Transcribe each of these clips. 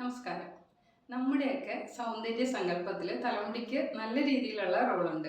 നമസ്കാരം. നമ്മുടെയൊക്കെ സൗന്ദര്യ സങ്കല്പത്തിൽ തലമുടിക്ക് നല്ല രീതിയിലുള്ള റോളുണ്ട്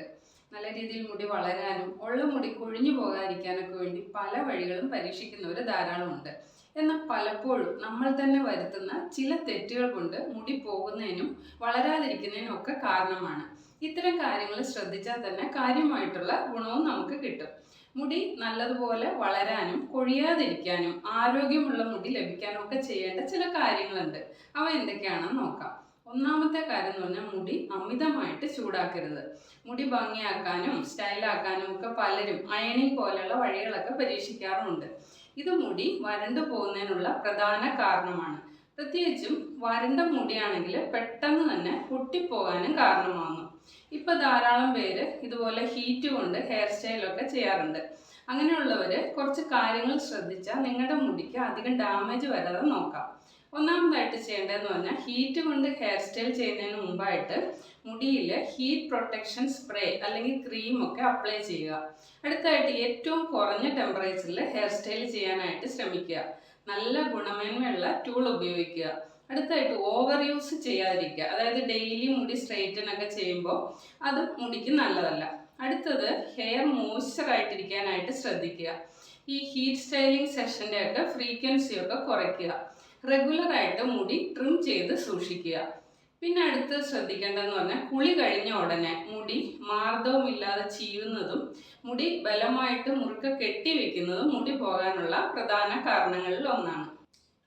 നല്ല രീതിയിൽ മുടി വളരാനും ഉള്ള മുടി കൊഴിഞ്ഞു പോകാതിരിക്കാനൊക്കെ വേണ്ടി പല വഴികളും പരീക്ഷിക്കുന്നവർ ധാരാളമുണ്ട്. എന്നാൽ പലപ്പോഴും നമ്മൾ തന്നെ വരുത്തുന്ന ചില തെറ്റുകൾ കൊണ്ട് മുടി പോകുന്നതിനും വളരാതിരിക്കുന്നതിനും ഒക്കെ കാരണമാണ്. ഇത്തരം കാര്യങ്ങൾ ശ്രദ്ധിച്ചാൽ തന്നെ കാര്യമായിട്ടുള്ള ഗുണവും നമുക്ക് കിട്ടും. മുടി നല്ലതുപോലെ വളരാനും കൊഴിയാതിരിക്കാനും ആരോഗ്യമുള്ള മുടി ലഭിക്കാനും ഒക്കെ ചെയ്യേണ്ട ചില കാര്യങ്ങളുണ്ട്. അവ എന്തൊക്കെയാണെന്ന് നോക്കാം. ഒന്നാമത്തെ കാര്യം എന്ന് പറഞ്ഞാൽ മുടി അമിതമായിട്ട് ചൂടാക്കരുത്. മുടി ഭംഗിയാക്കാനും സ്റ്റൈലാക്കാനും ഒക്കെ പലരും അയണിങ് പോലെയുള്ള വഴികളൊക്കെ പരീക്ഷിക്കാറുമുണ്ട്. ഇത് മുടി വരണ്ടു പോകുന്നതിനുള്ള പ്രധാന കാരണമാണ്. പ്രത്യേകിച്ചും വരണ്ട മുടിയാണെങ്കിൽ പെട്ടെന്ന് തന്നെ പൊട്ടിപ്പോകാനും കാരണമാകുന്നു. ഇപ്പൊ ധാരാളം പേര് ഇതുപോലെ ഹീറ്റ് കൊണ്ട് ഹെയർ സ്റ്റൈലൊക്കെ ചെയ്യാറുണ്ട്. അങ്ങനെയുള്ളവർ കുറച്ച് കാര്യങ്ങൾ ശ്രദ്ധിച്ചാൽ നിങ്ങളുടെ മുടിക്ക് അധികം ഡാമേജ് വരാതെ നോക്കാം. ഒന്നാമതായിട്ട് ചെയ്യേണ്ടതെന്ന് പറഞ്ഞാൽ ഹീറ്റ് കൊണ്ട് ഹെയർ സ്റ്റൈൽ ചെയ്യുന്നതിന് മുമ്പായിട്ട് മുടിയിൽ ഹീറ്റ് പ്രൊട്ടക്ഷൻ സ്പ്രേ അല്ലെങ്കിൽ ക്രീം ഒക്കെ അപ്ലൈ ചെയ്യുക. അടുത്തായിട്ട് ഏറ്റവും കുറഞ്ഞ ടെമ്പറേച്ചറിൽ ഹെയർ സ്റ്റൈൽ ചെയ്യാനായിട്ട് ശ്രമിക്കുക. നല്ല ഗുണമേന്മയുള്ള ടൂൾ ഉപയോഗിക്കുക. അടുത്തായിട്ട് ഓവർ യൂസ് ചെയ്യാതിരിക്കുക. അതായത് ഡെയിലി മുടി സ്ട്രെയിറ്റൻ ഒക്കെ ചെയ്യുമ്പോൾ അത് മുടിക്ക് നല്ലതല്ല. അടുത്തത് ഹെയർ മോയ്സ്ചർ ആയിട്ടിരിക്കാനായിട്ട് ശ്രദ്ധിക്കുക. ഈ ഹീറ്റ് സ്റ്റൈലിംഗ് സെഷന്റെ ഒക്കെ ഫ്രീക്വൻസി ഒക്കെ കുറയ്ക്കുക. റെഗുലർ ആയിട്ട് മുടി ട്രിം ചെയ്ത് സൂക്ഷിക്കുക. പിന്നെ അടുത്ത് ശ്രദ്ധിക്കേണ്ടതെന്ന് പറഞ്ഞാൽ കുളി കഴിഞ്ഞ ഉടനെ മുടി മാർദ്ദവുമില്ലാതെ ചീവുന്നതും മുടി ബലമായിട്ട് മുറുക്ക കെട്ടി വെക്കുന്നതും മുടി പോകാനുള്ള പ്രധാന കാരണങ്ങളിൽ ഒന്നാണ്.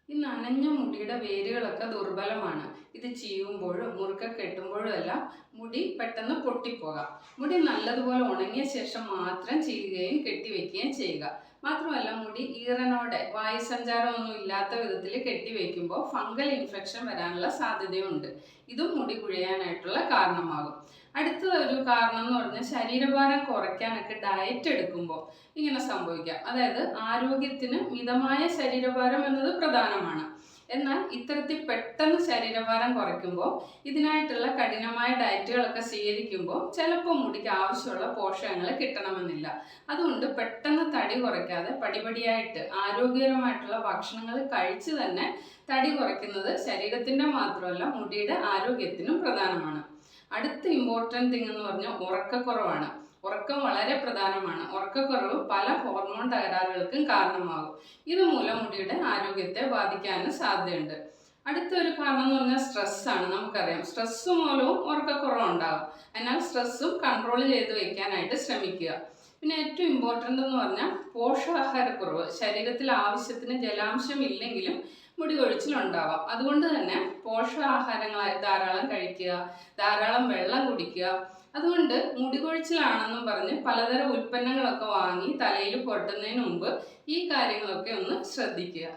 ഈ നനഞ്ഞ മുടിയുടെ വേരുകളൊക്കെ ദുർബലമാണ്. ഇത് ചീവുമ്പോഴും മുറുക്ക കെട്ടുമ്പോഴും എല്ലാം മുടി പെട്ടെന്ന് പൊട്ടിപ്പോകാം. മുടി നല്ലതുപോലെ ഉണങ്ങിയ ശേഷം മാത്രം ചീവുകയും കെട്ടിവെക്കുകയും ചെയ്യുക. മാത്രമല്ല മുടി ഈറനോടെ വായുസഞ്ചാരമൊന്നും ഇല്ലാത്ത വിധത്തിൽ കെട്ടിവെക്കുമ്പോൾ ഫംഗൽ ഇൻഫെക്ഷൻ വരാനുള്ള സാധ്യതയുണ്ട്. ഇതും മുടി കുഴിയാനായിട്ടുള്ള കാരണമാകും. അടുത്ത ഒരു കാരണം എന്ന് പറഞ്ഞാൽ ശരീരഭാരം കുറയ്ക്കാനൊക്കെ ഡയറ്റ് എടുക്കുമ്പോൾ ഇങ്ങനെ സംഭവിക്കാം. അതായത് ആരോഗ്യത്തിന് മിതമായ ശരീരഭാരം എന്നത് പ്രധാനമാണ്. എന്നാൽ ഇത്തരത്തിൽ പെട്ടെന്ന് ശരീരഭാരം കുറയ്ക്കുമ്പോൾ ഇതിനായിട്ടുള്ള കഠിനമായ ഡയറ്റുകളൊക്കെ സ്വീകരിക്കുമ്പോൾ ചിലപ്പോൾ മുടിക്ക് ആവശ്യമുള്ള പോഷകങ്ങൾ കിട്ടണമെന്നില്ല. അതുകൊണ്ട് പെട്ടെന്ന് തടി കുറയ്ക്കാതെ പടിപടിയായിട്ട് ആരോഗ്യകരമായിട്ടുള്ള ഭക്ഷണങ്ങൾ കഴിച്ച് തന്നെ തടി കുറയ്ക്കുന്നത് ശരീരത്തിന്റെ മാത്രമല്ല മുടിയുടെ ആരോഗ്യത്തിനും പ്രധാനമാണ്. അടുത്ത ഇമ്പോർട്ടന്റ് തിങ് എന്ന് പറഞ്ഞാൽ ഉറക്കക്കുറവാണ്. ഉറക്കം വളരെ പ്രധാനമാണ്. ഉറക്കക്കുറവ് പല ഹോർമോൺ തകരാറുകൾക്കും കാരണമാകും. ഇതുമൂലം മുടിയുടെ ആരോഗ്യത്തെ ബാധിക്കാനും സാധ്യതയുണ്ട്. അടുത്തൊരു കാരണം എന്ന് പറഞ്ഞാൽ സ്ട്രെസ്സാണ് നമുക്കറിയാം. സ്ട്രെസ് മൂലവും ഉറക്കക്കുറവ് ഉണ്ടാകും അതിനാൽ സ്ട്രെസ്സും കൺട്രോൾ ചെയ്ത് വെക്കാനായിട്ട് ശ്രമിക്കുക. പിന്നെ ഏറ്റവും ഇമ്പോർട്ടന്റ് എന്ന് പറഞ്ഞാൽ പോഷകാഹാരക്കുറവ്. ശരീരത്തിൽ ആവശ്യത്തിന് ജലാംശം ഇല്ലെങ്കിലും മുടി കൊഴിച്ചിലുണ്ടാവാം. അതുകൊണ്ട് തന്നെ പോഷകാഹാരങ്ങൾ ധാരാളം കഴിക്കുക ധാരാളം വെള്ളം കുടിക്കുക. അതുകൊണ്ട് മുടി കൊഴിച്ചിലാണെന്നും പറഞ്ഞ് പലതരം ഉൽപ്പന്നങ്ങളൊക്കെ വാങ്ങി തലയിൽ പൊട്ടുന്നതിന് മുമ്പ് ഈ കാര്യങ്ങളൊക്കെ ഒന്ന് ശ്രദ്ധിക്കുക.